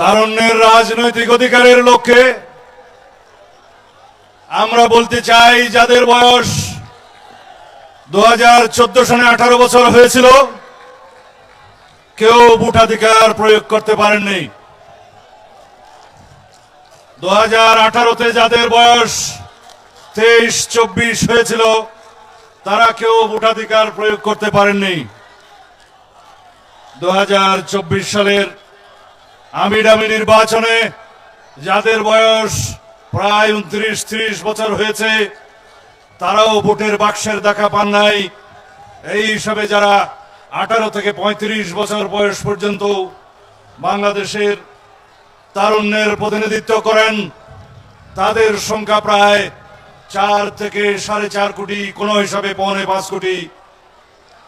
তারুণ্যের রাজনৈতিক অধিকারের লক্ষ্যে আমরা বলতে চাই, যাদের বয়স দু হাজার চোদ্দ সনে আঠারো বছর হয়েছিল, কেউ ভোটাধিকার প্রয়োগ করতে পারেননি। দু হাজার আঠারোতে যাদের বয়স তেইশ, চব্বিশ হয়েছিল, তারা কেউ ভোটাধিকার প্রয়োগ করতে পারেননি। দু হাজার চব্বিশ সালের আমিডামি নির্বাচনে যাদের বয়স প্রায় উনত্রিশ, ত্রিশ বছর হয়েছে, তারাও ভোটের বাক্সের দেখা পান নাই। এই হিসাবে যারা আঠারো থেকে পঁয়ত্রিশ বছর বয়স পর্যন্ত বাংলাদেশের তারুণ্যের প্রতিনিধিত্ব করেন, তাদের সংখ্যা প্রায় চার থেকে সাড়ে চার কোটি, কোনো হিসাবে পৌনে পাঁচ কোটি,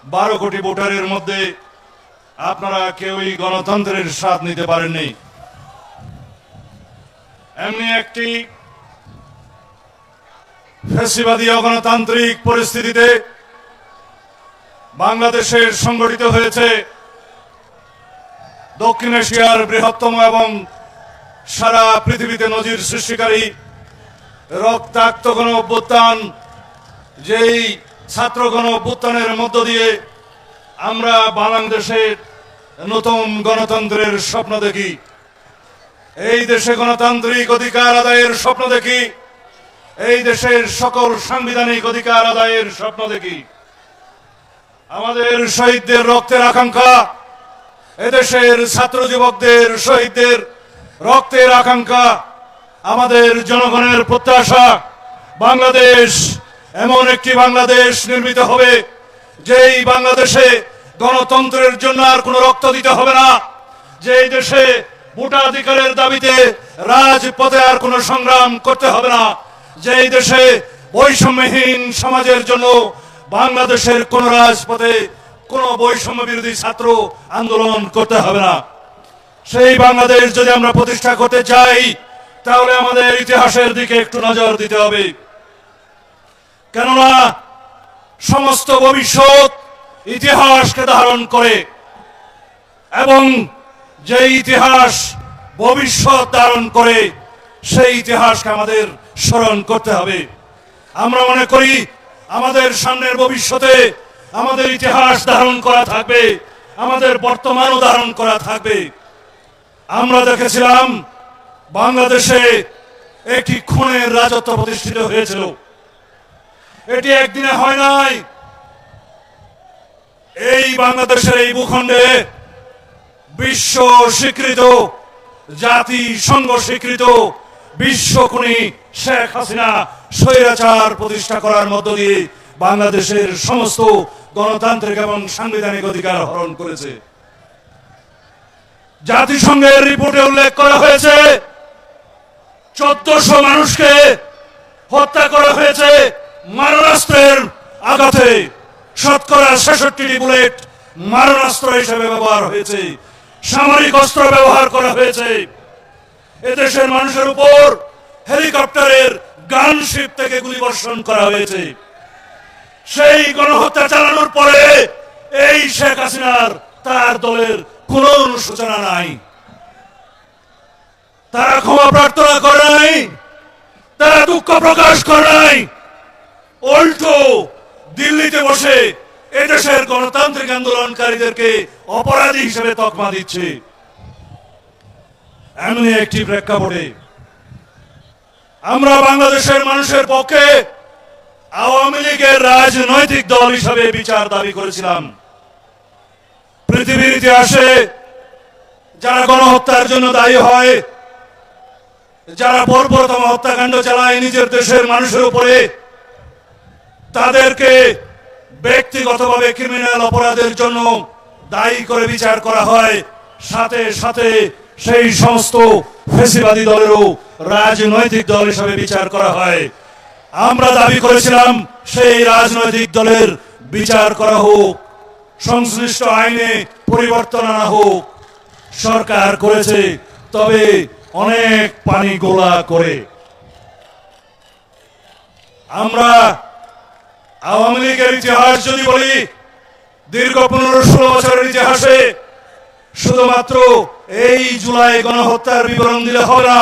বারো কোটি ভোটারের মধ্যে আপনারা কেউই গণতন্ত্রের স্বাদ নিতে পারেননি। এমনি একটি ফেসিবাদী অগণতান্ত্রিক পরিস্থিতিতে বাংলাদেশের সংগঠিত হয়েছে দক্ষিণ এশিয়ার বৃহত্তম এবং সারা পৃথিবীতে নজির সৃষ্টিকারী রক্তাক্ত গণ অভ্যুত্থান যেই ছাত্র গণ অভ্যুত্থানের মধ্য দিয়ে আমরা বাংলাদেশের নতুন গণতন্ত্রের স্বপ্ন দেখি। এই দেশে গণতান্ত্রিক অধিকার আদায়ের স্বপ্ন দেখি। এই দেশের সকল সাংবিধানিক অধিকার আদায়ের স্বপ্ন দেখি। আমাদের শহীদদের রক্তের আকাঙ্ক্ষা, এদেশের ছাত্র যুবকদের শহীদদের রক্তের আকাঙ্ক্ষা, আমাদের জনগণের প্রত্যাশা, বাংলাদেশ এমন একটি বাংলাদেশ নির্মিত হবে, যেই বাংলাদেশে গণতন্ত্রের জন্য আর কোনো রক্ত দিতে হবে না। যেই দেশে ভোটাধিকারের দাবিতে রাজপথে আর কোনো সংগ্রাম করতে হবে না, যেই দেশে বৈষম্যহীন সমাজের জন্য বাংলাদেশের কোন রাজপথে কোন বৈষম্য বিরোধী ছাত্র আন্দোলন করতে হবে না। সেই বাংলাদেশ যদি আমরা প্রতিষ্ঠা করতে চাই, তাহলে আমাদের ইতিহাসের দিকে একটু নজর দিতে হবে। কেননা সমস্ত ভবিষ্যৎ ইতিহাসকে ধারণ করে এবং যে ইতিহাস ভবিষ্যৎ ধারণ করে, সেই ইতিহাসকে আমাদের স্মরণ করতে হবে। আমরা মনে করি, আমাদের সামনের ভবিষ্যতে আমাদের ইতিহাস ধারণ করা থাকবে, আমাদের বর্তমানও ধারণ করা থাকবে। আমরা দেখেছিলাম, বাংলাদেশে একটি খুনের রাজত্ব প্রতিষ্ঠিত হয়েছিল। এটি একদিনে হয় নাই এই বাংলাদেশের এই ভূখণ্ডে বিশ্ব স্বীকৃত জাতিসংঘ স্বীকৃত বিশ্বকুনি শেখ হাসিনা স্বৈরাচার প্রতিষ্ঠা করার মধ্য দিয়ে বাংলাদেশের সমস্ত গণতান্ত্রিক এবং সাংবিধানিক অধিকার হরণ করেছে। জাতিসংঘের রিপোর্টে উল্লেখ করা হয়েছে, চোদ্দশো মানুষকে হত্যা করা হয়েছে মারণাস্ত্রের আঘাতে। শতকরা ছেষট্টিটি বুলেট মারণাস্ত্র হিসেবে ব্যবহার হয়েছে। সামরিক অস্ত্র ব্যবহার করা হয়েছে। এদেশের মানুষের উপর হেলিকপ্টারের গানশিপ থেকে গুলিবর্ষণ করা হয়েছে। সেই গণহত্যা চালানোর পরে এই শেখ হাসিনার তার দলের কোন অনুশোচনা নাই। তারা ক্ষমা প্রার্থনা করে নাই, তারা দুঃখ প্রকাশ করে নাই। উল্টো দিল্লিতে বসে এদেশের গণতান্ত্রিক আন্দোলনকারীদেরকে অপরাধী হিসেবে তকমা দিচ্ছে। এমনি একটি প্রেক্ষাপটে আমরা বাংলাদেশের মানুষের পক্ষে আওয়ামী লীগের রাজনৈতিক দল হিসাবে বিচার দাবি করেছিলাম। পৃথিবীর ইতিহাসে যারা গণহত্যার জন্য দায়ী হয়, যারা বর্বরতম হত্যাকাণ্ড চালায়, নিজের দেশের মানুষের উপরে তাদেরকে ব্যক্তিগতভাবে ক্রিমিনাল অপরাধের জন্য দায়ী করে বিচার করা হয়। সাথে সাথে সেই সমস্ত ফেসিবাদী দলেরও রাজনৈতিক দল হিসাবে বিচার করা হয়। আমরা দাবি করেছিলাম সেই রাজনৈতিক দলের বিচার করা হোক, সংশ্লিষ্ট আইনে পরিবর্তন আনা হোক। সরকার করেছে, তবে অনেক পানি গোলা করে। আমরা আওয়ামী লীগের ইতিহাস যদি বলি, দীর্ঘ পনেরো ষোলো বছরের ইতিহাসে শুধুমাত্র এই জুলাই গণহত্যার বিবরণ দিলে হবে না।